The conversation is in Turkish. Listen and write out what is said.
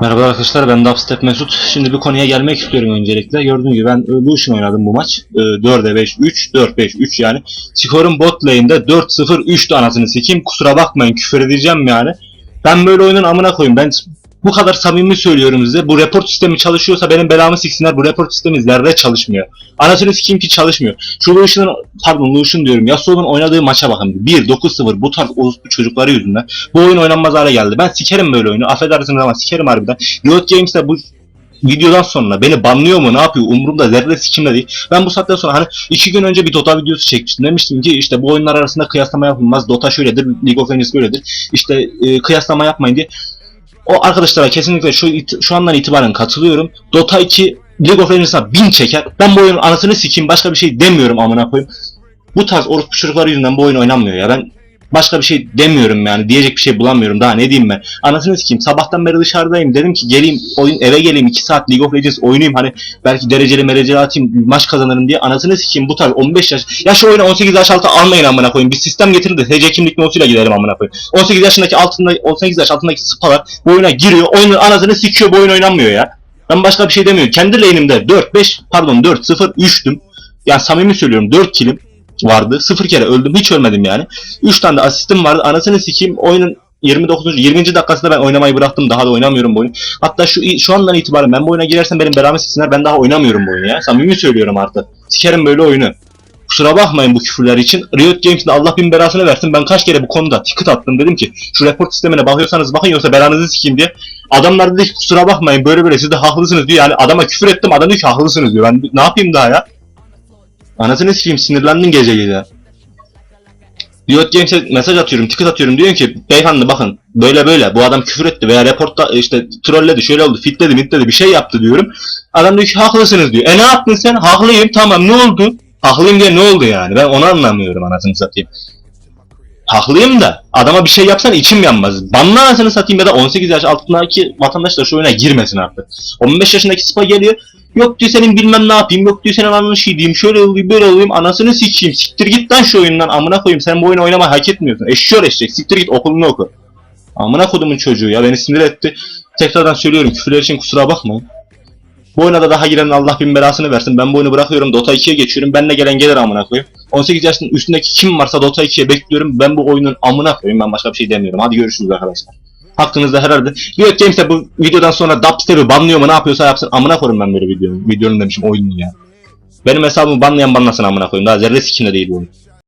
Merhaba arkadaşlar ben Dubstep Mesut. Şimdi bir konuya gelmek istiyorum öncelikle. Gördüğünüz gibi ben Evolution oynadım bu maç. Ee, 4'e 5 3 4 5 3 yani. Skorum bot lane'de 4 0 3'tü anasını sikeyim. Kusura bakmayın küfür edeceğim yani. Ben böyle oyunun amına koyayım. Ben bu kadar samimi söylüyorum size. Bu report sistemi çalışıyorsa benim belamı siksinler. Bu report sistemi zerre çalışmıyor. Anasını sikeyim ki çalışmıyor. Şu Lucian'ın pardon Lucian diyorum. Yasuo'nun oynadığı maça bakın. 1-9-0 bu tarz orospu çocukları yüzünden bu oyun oynanmaz hale geldi. Ben sikerim böyle oyunu. Affedersiniz ama sikerim harbiden. Riot Games de bu videodan sonra beni banlıyor mu ne yapıyor umurumda zerre sikimde değil. Ben bu saatten sonra hani iki gün önce bir Dota videosu çekmiştim. Demiştim ki işte bu oyunlar arasında kıyaslama yapılmaz. Dota şöyledir, League of Legends böyledir. İşte e, kıyaslama yapmayın diye. O arkadaşlara kesinlikle şu şu andan itibaren katılıyorum. Dota 2 League of Legends'a bin çeker. Ben bu oyunun anasını sikeyim başka bir şey demiyorum amına koyayım. Bu tarz orospu çocukları yüzünden bu oyun oynanmıyor ya. Ben başka bir şey demiyorum yani. Diyecek bir şey bulamıyorum. Daha ne diyeyim ben. Anasını sikeyim. Sabahtan beri dışarıdayım. Dedim ki geleyim oyun eve geleyim 2 saat League of Legends oynayayım. Hani belki dereceli mereceli atayım maç kazanırım diye. Anasını sikeyim bu tarz 15 yaş. Ya şu oyunu 18 yaş altı almayın amına koyayım. Bir sistem getirin de TC kimlik notuyla gidelim amına koyayım. 18 yaşındaki altında 18 yaş altındaki sıpalar bu oyuna giriyor. Oyunun anasını sikiyor. Bu oyun oynanmıyor ya. Ben başka bir şey demiyorum. Kendi lane'imde 4 5 pardon 4 0 3'tüm. Yani samimi söylüyorum 4 kilim vardı. Sıfır kere öldüm. Hiç ölmedim yani. 3 tane de asistim vardı. Anasını sikeyim. Oyunun 29. 20. dakikasında ben oynamayı bıraktım. Daha da oynamıyorum bu oyunu. Hatta şu şu andan itibaren ben bu oyuna girersem benim belamı siksinler. Ben daha oynamıyorum bu oyunu ya. Samimi söylüyorum artık. Sikerim böyle oyunu. Kusura bakmayın bu küfürler için. Riot Games'in Allah bin belasını versin. Ben kaç kere bu konuda ticket attım. Dedim ki şu report sistemine bakıyorsanız bakın yoksa belanızı sikeyim diye. Adamlar dedi ki kusura bakmayın böyle böyle siz de haklısınız diyor. Yani adama küfür ettim adam diyor ki haklısınız diyor. Ben ne yapayım daha ya? Anasını sikeyim sinirlendim gece gece. Riot Games'e mesaj atıyorum, ticket atıyorum diyorum ki beyefendi bakın böyle böyle bu adam küfür etti veya reportta işte trolledi şöyle oldu fitledi mitledi bir şey yaptı diyorum. Adam diyor ki haklısınız diyor. E ne yaptın sen? Haklıyım tamam ne oldu? Haklıyım diye ne oldu yani? Ben onu anlamıyorum anasını satayım. Haklıyım da adama bir şey yapsan içim yanmaz. Banla anasını satayım ya da 18 yaş altındaki vatandaş da şu oyuna girmesin artık. 15 yaşındaki spa geliyor. Yok diyor senin bilmem ne yapayım. Yok diyor senin anın şey. Şöyle olayım böyle olayım. Anasını sikeyim. Siktir git lan şu oyundan. Amına koyayım. Sen bu oyunu oynamayı hak etmiyorsun. Eşşoğlu eşek. Siktir git okulunu oku. Amına kodumun çocuğu ya. Beni sinir etti. Tekrardan söylüyorum. Küfürler için kusura bakmayın. Bu oyuna da daha giren Allah bin belasını versin. Ben bu oyunu bırakıyorum. Dota 2'ye geçiyorum. Benle gelen gelir amına koyayım. 18 yaşın üstündeki kim varsa Dota 2'ye bekliyorum. Ben bu oyunun amına koyayım. Ben başka bir şey demiyorum. Hadi görüşürüz arkadaşlar. Hakkınızda herhalde. Riot Games de bu videodan sonra dubstep'i banlıyor mu ne yapıyorsa yapsın. Amına koyayım ben böyle videonun. Videonun demişim oyunun ya. Benim hesabımı banlayan banlasın amına koyayım. Daha zerre sikimde değil bu oyun.